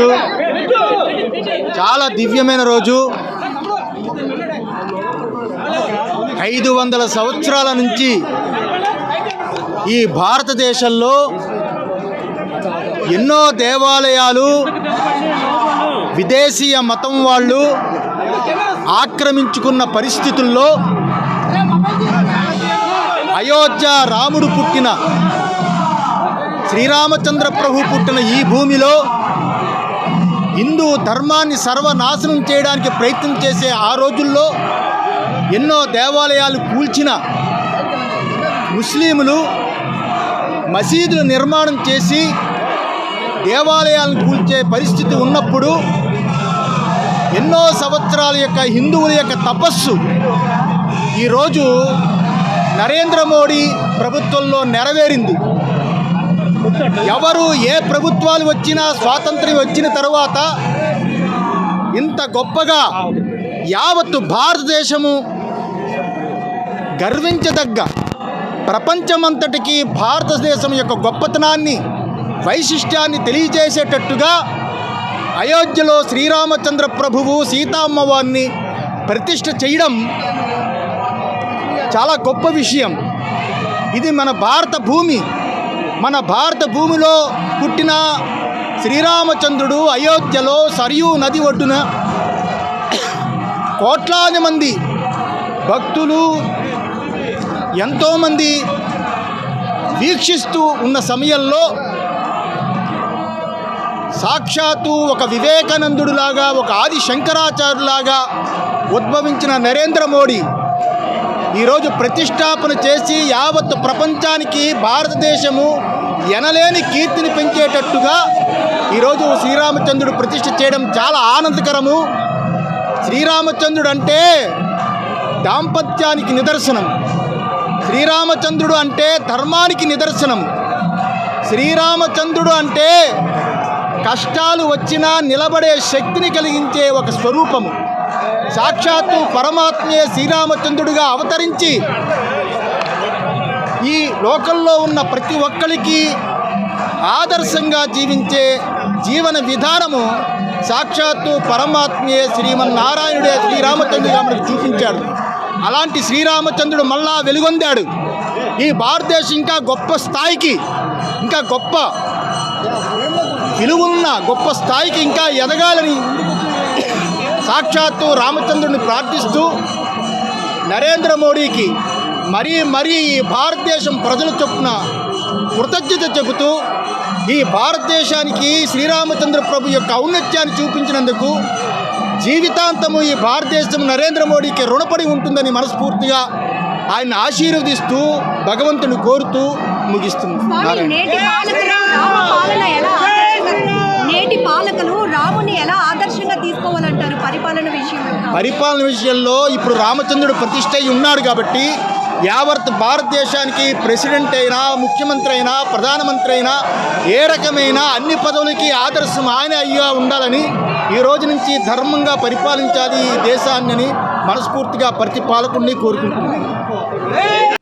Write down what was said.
రోజు. చాలా దివ్యమైన రోజు. ఐదు వందల సంవత్సరాల నుంచి ఈ భారతదేశంలో ఎన్నో దేవాలయాలు విదేశీయ మతం వాళ్ళు ఆక్రమించుకున్న పరిస్థితుల్లో అయోధ్య రాముడు పుట్టిన శ్రీరామచంద్ర ప్రభు పుట్టిన ఈ భూమిలో హిందూ ధర్మాన్ని సర్వనాశనం చేయడానికి ప్రయత్నం చేసే ఆ రోజుల్లో ఎన్నో దేవాలయాలు కూల్చిన ముస్లింలు మసీదులు నిర్మాణం చేసి దేవాలయాలను కూల్చే పరిస్థితి ఉన్నప్పుడు ఎన్నో సంవత్సరాల యొక్క హిందువుల యొక్క తపస్సు ఈరోజు నరేంద్ర మోడీ ప్రభుత్వంలో నెరవేరింది. ఎవరు ఏ ప్రభుత్వాలు వచ్చినా స్వాతంత్ర్యం వచ్చిన తర్వాత ఇంత గొప్పగా యావత్తు భారతదేశము గర్వించదగ్గ ప్రపంచమంతటికి భారతదేశం యొక్క గొప్పతనాన్ని వైశిష్ట్యాన్ని తెలియజేసేటట్టుగా అయోధ్యలో శ్రీరామచంద్ర ప్రభువు సీతామ్మవారిని ప్రతిష్ట చేయడం చాలా గొప్ప విషయం. ఇది మన భారత భూమి. మన భారత భూమిలో పుట్టిన శ్రీరామచంద్రుడు అయోధ్యలో సరియూ నది ఒడ్డున కోట్లాది మంది భక్తులు ఎంతోమంది వీక్షిస్తూ ఉన్న సమయంలో సాక్షాత్తు ఒక వివేకానందుడులాగా ఒక ఆది శంకరాచార్యులాగా ఉద్భవించిన నరేంద్ర మోడీ ఈరోజు ప్రతిష్టాపన చేసి యావత్ ప్రపంచానికి భారతదేశము ఎనలేని కీర్తిని పెంచేటట్టుగా ఈరోజు శ్రీరామచంద్రుడు ప్రతిష్ఠ చేయడం చాలా ఆనందకరము. శ్రీరామచంద్రుడు అంటే దాంపత్యానికి నిదర్శనం. శ్రీరామచంద్రుడు అంటే ధర్మానికి నిదర్శనం. శ్రీరామచంద్రుడు అంటే కష్టాలు వచ్చినా నిలబడే శక్తిని కలిగించే ఒక స్వరూపము. సాక్షాత్తు పరమాత్మే శ్రీరామచంద్రుడిగా అవతరించి ఈ లోకంలో ఉన్న ప్రతి ఒక్కరికి ఆదర్శంగా జీవించే జీవన విధానము సాక్షాత్తు పరమాత్మే శ్రీమన్నారాయణుడే శ్రీరామచంద్రుడిగా మనకు చూపించాడు. అలాంటి శ్రీరామచంద్రుడు మళ్ళా వెలుగొందాడు. ఈ భారతదేశం ఇంకా గొప్ప స్థాయికి ఇంకా గొప్ప విలువలున్న గొప్ప స్థాయికి ఇంకా ఎదగాలని సాక్షాత్తు రామచంద్రుడిని ప్రార్థిస్తూ నరేంద్ర మోడీకి మరీ మరీ ఈ భారతదేశం ప్రజల చొప్పున కృతజ్ఞత చెబుతూ ఈ భారతదేశానికి శ్రీరామచంద్ర ప్రభు యొక్క ఔన్నత్యాన్ని చూపించినందుకు జీవితాంతము ఈ భారతదేశం నరేంద్ర మోడీకి రుణపడి ఉంటుందని మనస్ఫూర్తిగా ఆయన ఆశీర్వదిస్తూ భగవంతుని కోరుతూ ముగిస్తుంది పాలకులు రాముని ఎలా ఆదర్శంగా తీసుకోవాలంటారు పరిపాలన విషయంలో పరిపాలన విషయంలో ఇప్పుడు రామచంద్రుడు ప్రతిష్ట అయి ఉన్నాడు కాబట్టి యావత్ భారతదేశానికి ప్రెసిడెంట్ అయినా ముఖ్యమంత్రి అయినా ప్రధానమంత్రి అయినా ఏ రకమైన అన్ని పదవులకి ఆదర్శం ఆయన అయ్యా ఉండాలని ఈ రోజు నుంచి ధర్మంగా పరిపాలించాలి ఈ దేశాన్ని అని మనస్ఫూర్తిగా ప్రతి పాలకుడిని కోరుకుంటున్నాను.